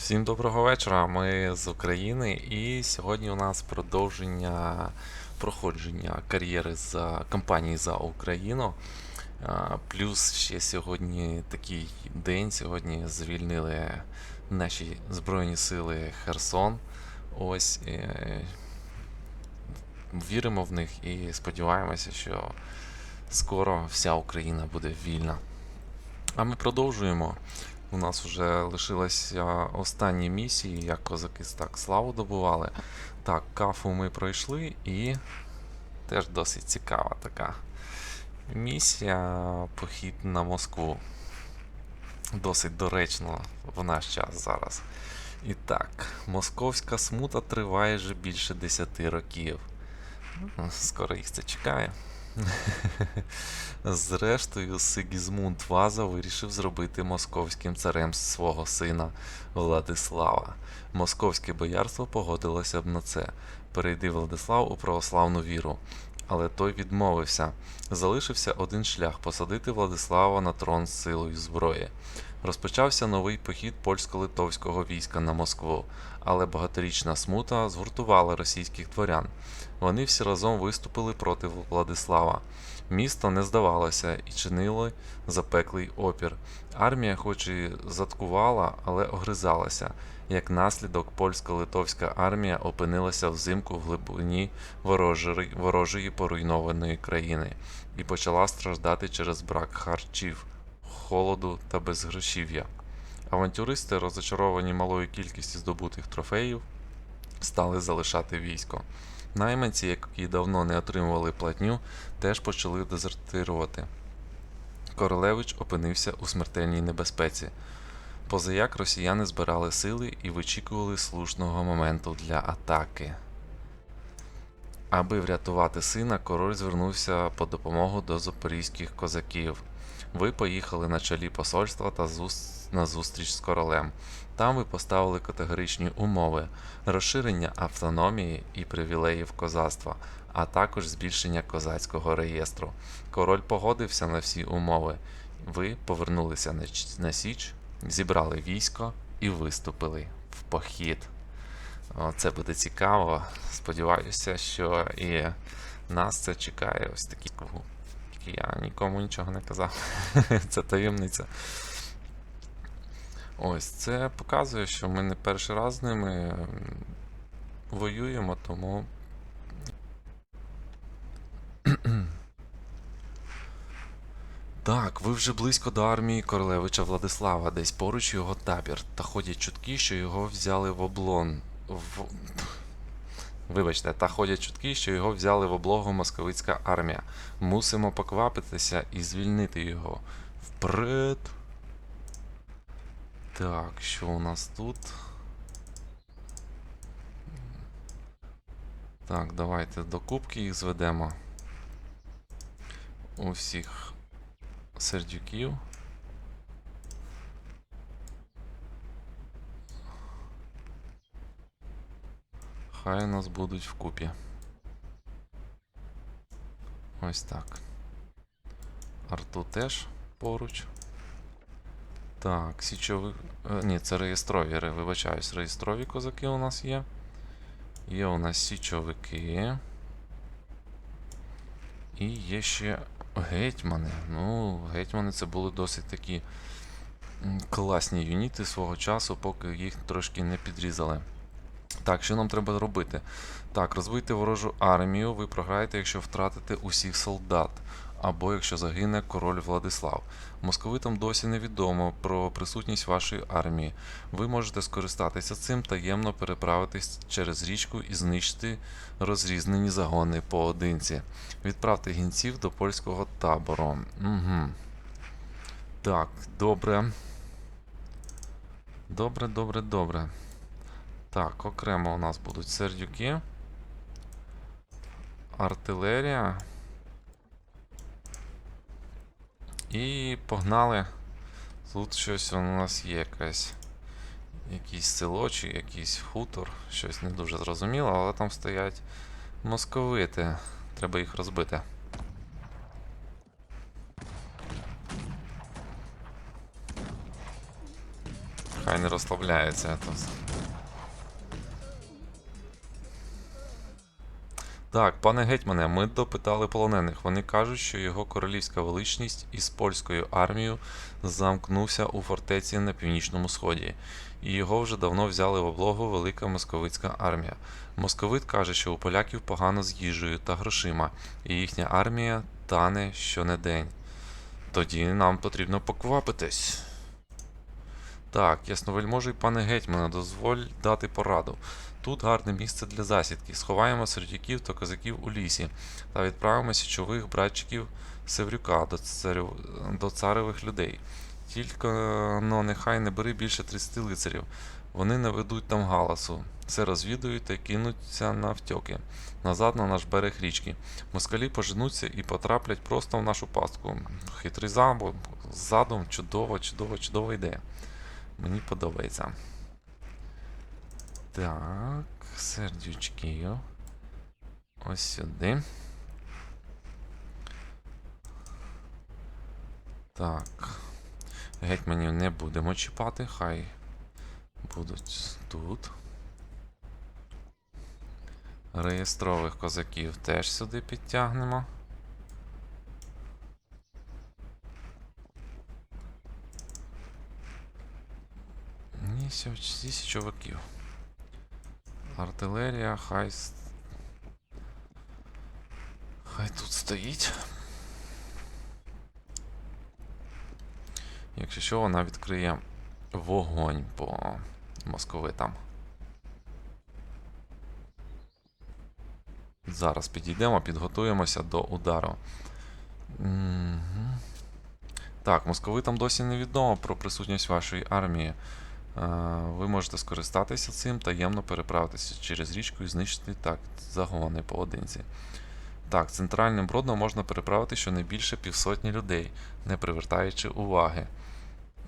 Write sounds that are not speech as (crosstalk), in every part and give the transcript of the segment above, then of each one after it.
Всім доброго вечора. Ми з України, і сьогодні у нас продовження проходження кар'єри за кампанії за Україну. Плюс ще сьогодні такий день. Сьогодні звільнили наші Збройні Сили Херсон. Ось е, віримо в них і сподіваємося, що скоро вся Україна буде вільна. А ми продовжуємо. У нас вже лишилися останні місії, як козаки так славу добували. Так, кафу ми пройшли і теж досить цікава така місія похід на Москву. Досить доречно в наш час зараз. І так, московська смута триває вже більше 10 років. Скоро їх це чекає. Зрештою, Сигізмунд Ваза вирішив зробити московським царем свого сина Владислава. Московське боярство погодилося б на це. Перейди Владислав у православну віру. Але той відмовився. Залишився один шлях посадити Владислава на трон з силою зброї. Розпочався новий похід польсько-литовського війська на Москву, але багаторічна смута згуртувала російських дворян. Вони всі разом виступили проти Владислава. Місто не здавалося і чинило запеклий опір. Армія, хоч і заткувала, але огризалася. Як наслідок, польсько-литовська армія опинилася взимку в глибині ворожої, поруйнованої країни і почала страждати через брак харчів, холоду та безгрошів'я. Авантюристи, розочаровані малою кількістю здобутих трофеїв, стали залишати військо. Найманці, які давно не отримували платню, теж почали дезертирувати. Королевич опинився у смертельній небезпеці. Позаяк росіяни збирали сили і вичікували слушного моменту для атаки. Аби врятувати сина, король звернувся по допомогу до запорізьких козаків. Ви поїхали на чолі посольства та на зустріч з королем. Там ви поставили категоричні умови розширення автономії і привілеїв козацтва, а також збільшення козацького реєстру. Король погодився на всі умови. Ви повернулися на, Січ, зібрали військо і виступили в похід. Це буде цікаво. Сподіваюся, що і нас це чекає ось такі я нікому нічого не казав. (laughs) Це таємниця. Ось це показує, що ми не перший раз з ними воюємо, тому. Так, ви вже близько до армії королевича Владислава, десь поруч його табір, та ходять чутки, що його взяли в облон. В... Вибачте, та ходять чутки, що його взяли в облогу московицька армія. Мусимо поквапитися і звільнити його. Вперед. Так, що у нас тут? Так, давайте до кубки їх зведемо. Усіх сердюків. Хай у нас будуть вкупі. Ось так. Арту теж поруч. Так, січовик. е, Ні, це реєстрові, вибачаюсь, реєстрові козаки у нас є. Є у нас січовики. І є ще гетьмани. Ну, гетьмани це були досить такі класні юніти свого часу, поки їх трошки не підрізали. Так, що нам треба робити? Так, розбити ворожу армію, ви програєте, якщо втратите усіх солдат, або якщо загине король Владислав. Московитам досі невідомо про присутність вашої армії. Ви можете скористатися цим таємно переправитись через річку і знищити розрізнені загони поодинці. Відправте гінців до польського табору. Угу. Так, добре. Добре, добре, добре. Так, окремо у нас будуть сердюки. Артилерія. І погнали. Тут щось у нас є якась. Якийсь село чи якийсь хутор. Щось не дуже зрозуміло, але там стоять московити. Треба їх розбити. Хай не розслабляється. То... Так, пане гетьмане, ми допитали полонених. Вони кажуть, що його королівська величність із польською армією замкнувся у фортеці на північному сході, і його вже давно взяли в облогу велика московицька армія. Московит каже, що у поляків погано з їжею та грошима, і їхня армія тане щонедень. Тоді нам потрібно поквапитись. Так, ясновельможий пане гетьмане, дозволь дати пораду. Тут гарне місце для засідки. Сховаємо сердюків та козаків у лісі та відправимо січових братчиків Севрюка до, царю, до царевих людей. Тільки ну, нехай не бери більше 30 лицарів. Вони не ведуть там галасу. Все розвідують та кинуться на втьоки. Назад на наш берег річки. Москалі поженуться і потраплять просто в нашу пастку. Хитрий замбо, задум, чудово, чудово, чудова ідея. Мені подобається. Так, сердючки. Ось сюди. Так. Гетьманів не будемо чіпати, хай будуть тут. Реєстрових козаків теж сюди підтягнемо. Ні, сьо- зі січовиків. Артилерія, хай. Хай тут стоїть. Якщо що, вона відкриє вогонь по московитам. Зараз підійдемо, підготуємося до удару. Так, московитам досі невідомо про присутність вашої армії. Е, Ви можете скористатися цим таємно переправитися через річку і знищити так загони поодинці. Так, центральним бродом можна переправити щонайбільше півсотні людей, не привертаючи уваги.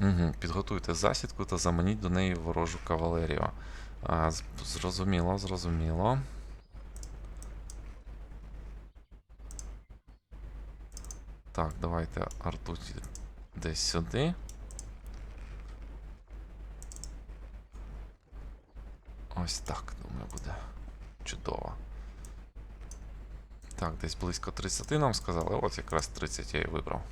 Угу. Підготуйте засідку та заманіть до неї ворожу кавалерію. А, зрозуміло, зрозуміло. Так, давайте арту десь сюди. Ось так, думаю, буде чудово. Так, десь близько 30 нам сказали. От якраз 30 я і вибрав.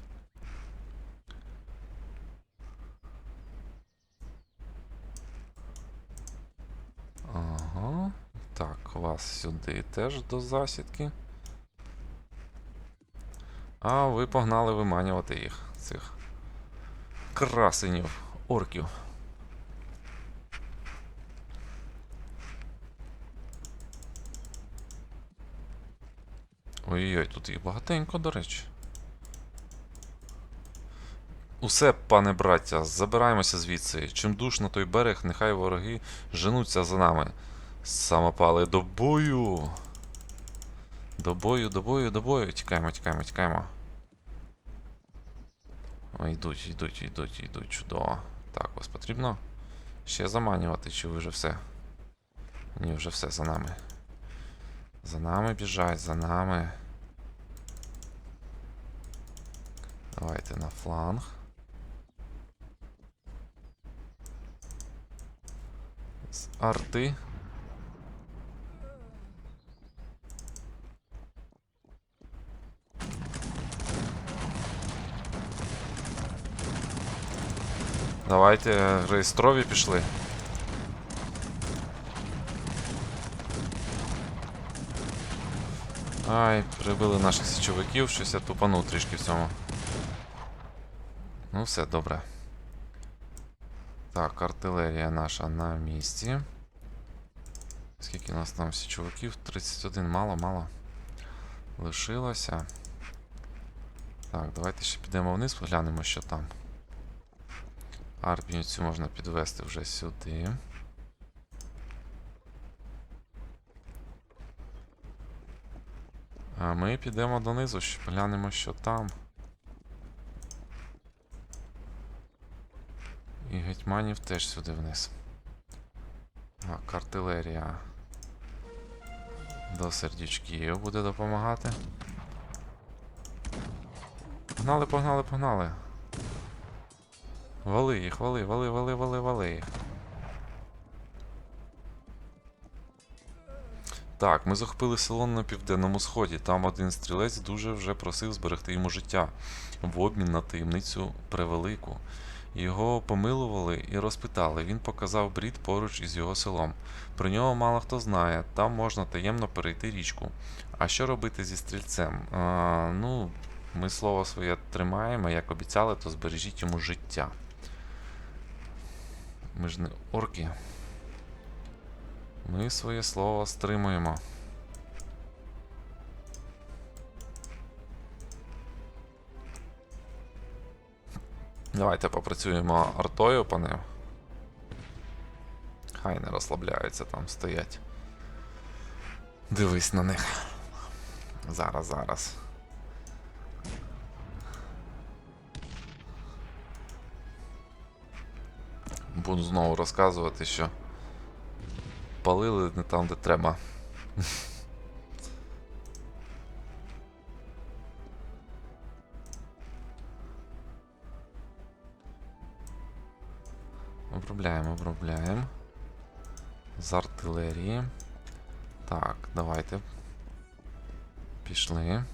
Ага. Так, вас сюди теж до засідки. А ви погнали виманювати їх, цих красенів, орків. Ой-ой, тут їх багатенько, до речі. Усе, пане браття, забираємося звідси. Чим душ на той берег, нехай вороги женуться за нами. Самопали до бою. До бою, до бою, до бою. Тікаємо, тікаємо, тікаємо. О, йдуть, йдуть, йдуть, йдуть, чудово. Так, вас потрібно ще заманювати, чи ви вже все? Ні, вже все за нами. За нами біжать, за нами. Давайте на фланг. З арти. Давайте реєстрові пішли. Ай, прибили наших січовиків, щось я тупанув трішки в цьому. Ну, все добре. Так, артилерія наша на місці. Скільки у нас там січовиків? 31, мало, мало. Лишилося. Так, давайте ще підемо вниз, поглянемо, що там. Армію цю можна підвести вже сюди. А ми підемо донизу, поглянемо, що там. І гетьманів теж сюди вниз. Так, артилерія. До сердючків буде допомагати. Погнали, погнали, погнали. Вали їх, вали, вали, вали, вали, вали їх. Так, ми захопили село на південному сході. Там один стрілець дуже вже просив зберегти йому життя в обмін на таємницю превелику. Його помилували і розпитали. Він показав брід поруч із його селом. Про нього мало хто знає, там можна таємно перейти річку. А що робити зі стрільцем? А, ну, ми слово своє тримаємо, як обіцяли, то збережіть йому життя. Ми ж не орки. Ми своє слово стримуємо. Давайте попрацюємо артою по ним. Хай не розслабляються там стоять. Дивись на них. Зараз, зараз. Буду знову розказувати, що палили не там, де треба. Обробляємо, обробляємо. З артилерії. Так, давайте. Пішли.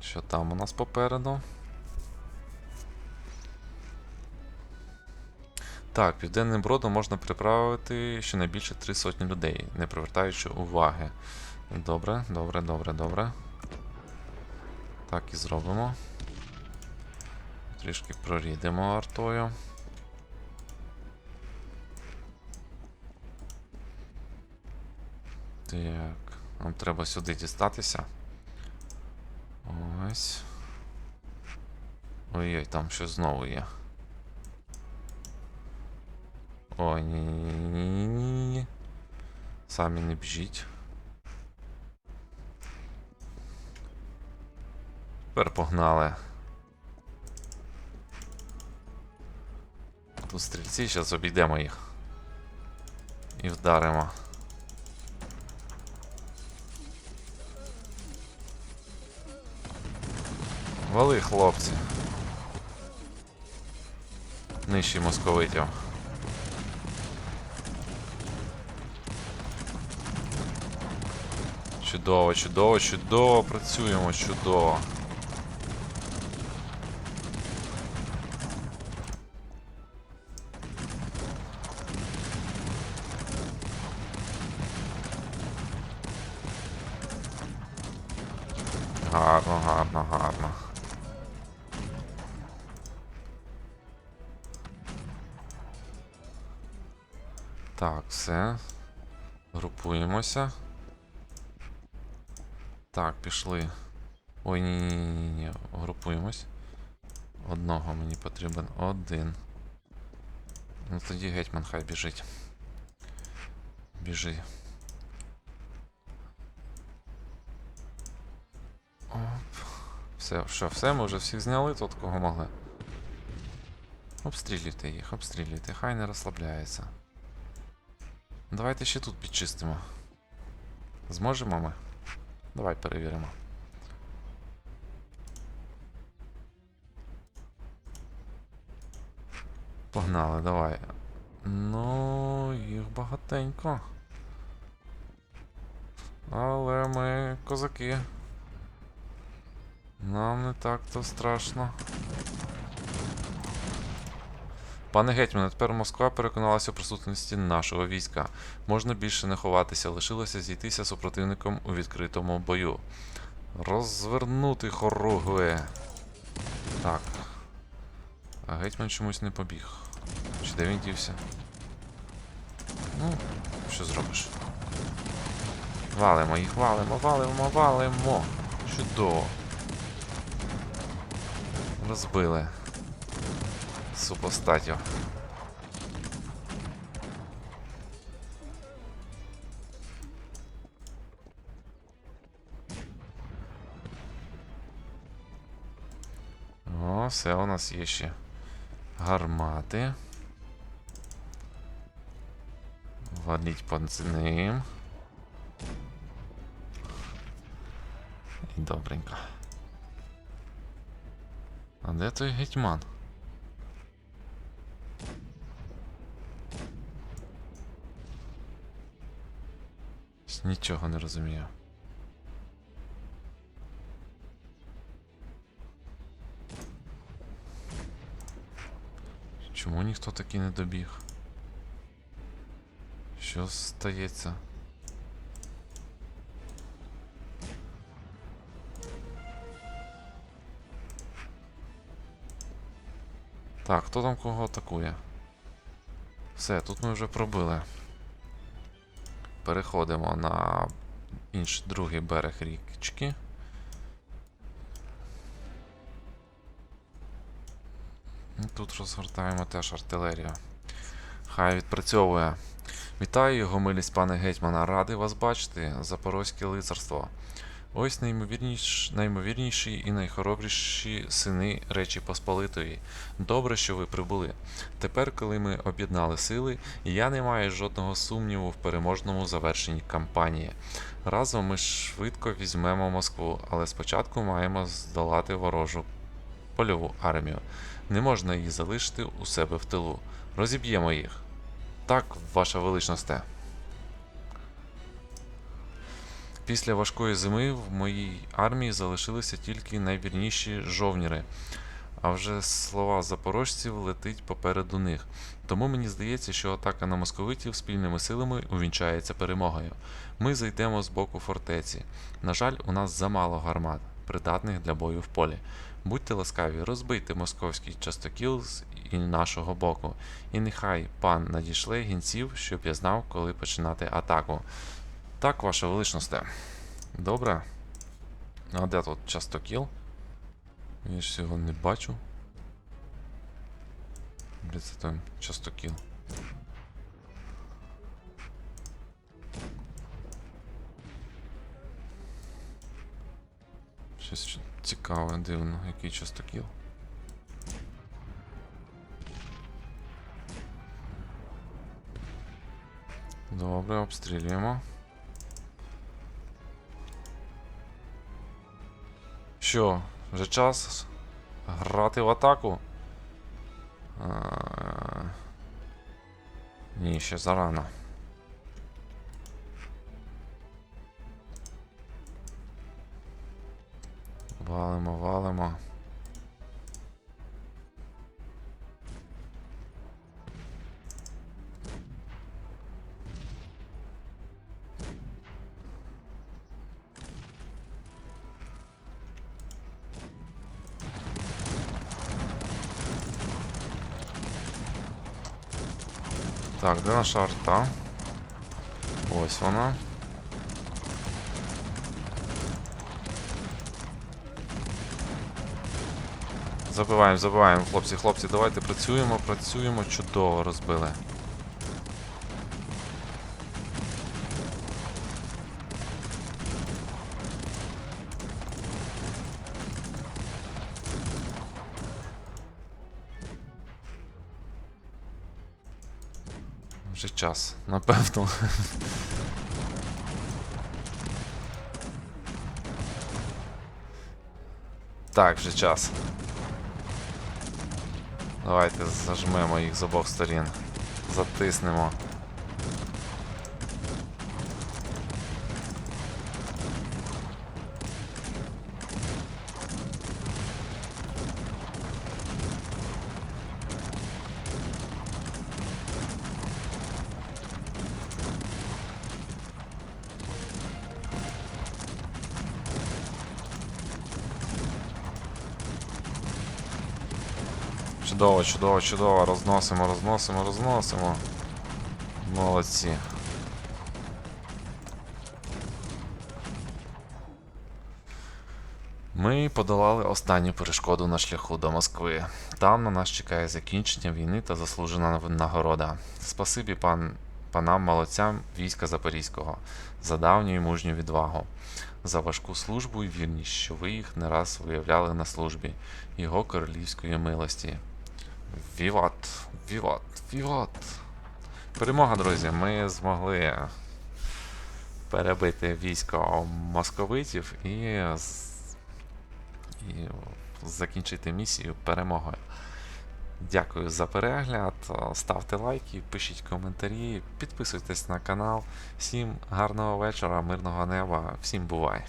Що там у нас попереду? Так, південним бродом можна приправити щонайбільше три сотні людей, не привертаючи уваги. Добре, добре, добре, добре. Так і зробимо. Трішки прорідемо артою. Так, нам треба сюди дістатися. Ось. Ой-ой, там щось знову є. Ой, ні ні ні ні Самі не біжіть. Тепер погнали. Тут стрільці, зараз обійдемо їх. І вдаримо. Вали, хлопці. Нижчі московитів. Чудово, чудово, чудово, працюємо, чудово. Групуємося. Так, пішли. Ой, ні, ні, ні, ні, ні. Групуємось. Одного мені потрібен один. Ну тоді гетьман хай біжить. Біжи. Оп. Все, що, все, ми вже всіх зняли тут, кого могли. Обстрілюйте їх, обстрілюйте, хай не розслабляється. Давайте ще тут підчистимо. Зможемо ми? Давай перевіримо. Погнали, давай. Ну, їх багатенько. Але ми козаки. Нам не так то страшно. Пане гетьмане, тепер Москва переконалася у присутності нашого війська. Можна більше не ховатися, лишилося зійтися супротивником у відкритому бою. Розвернути хоругви. Так. А гетьман чомусь не побіг. Чи де він дівся? Ну, що зробиш? Валимо їх, валимо, валимо, валимо. Чудово. Розбили. Супостатів. О, все, у нас є ще гармати. Валіть по ним. Добренько. А де той гетьман? Нічого не розумію. Чому ніхто таки не добіг? Що стається? Так, хто там кого атакує? Все, тут ми вже пробили. Переходимо на інший другий берег річки. Тут розгортаємо теж артилерію. Хай відпрацьовує. Вітаю його милість, пане гетьмана. Радий вас бачити, запорозьке лицарство. Ось найімовірніш, найімовірніші і найхоробріші сини Речі Посполитої. Добре, що ви прибули. Тепер, коли ми об'єднали сили, я не маю жодного сумніву в переможному завершенні кампанії. Разом ми швидко візьмемо Москву, але спочатку маємо здолати ворожу польову армію. Не можна її залишити у себе в тилу. Розіб'ємо їх. Так, ваша величносте. Після важкої зими в моїй армії залишилися тільки найвірніші жовніри. А вже слова запорожців летить попереду них. Тому мені здається, що атака на московитів спільними силами увінчається перемогою. Ми зайдемо з боку фортеці. На жаль, у нас замало гармат, придатних для бою в полі. Будьте ласкаві, розбийте московський частокіл з і нашого боку. І нехай пан надішле гінців, щоб я знав, коли починати атаку. Так, ваша величносте. Добре. А де тут частокіл? Я ж цього не бачу. Де це там частокіл? Щось ч- цікаве, дивно, який частокіл. Добре, обстрілюємо. Що, вже час грати в атаку? А... Ні, ще зарано. Валимо, валимо. Так, де наша арта? Ось вона. Забиваємо, забиваємо, хлопці, хлопці, давайте працюємо, працюємо, чудово розбили. Час, напевно. Так, вже час. Давайте зажмемо їх з обох сторін. Затиснемо. Чудово, чудово, чудово. Розносимо, розносимо, розносимо. Молодці. Ми подолали останню перешкоду на шляху до Москви. Там на нас чекає закінчення війни та заслужена нагорода. Спасибі пан, панам молодцям війська Запорізького за давню і мужню відвагу, за важку службу і вірність, що ви їх не раз виявляли на службі його королівської милості. Віват, віват, віват. Перемога, друзі, ми змогли перебити військо московитів і, і закінчити місію перемогою. Дякую за перегляд. Ставте лайки, пишіть коментарі, підписуйтесь на канал. Всім гарного вечора, мирного неба, всім бувай!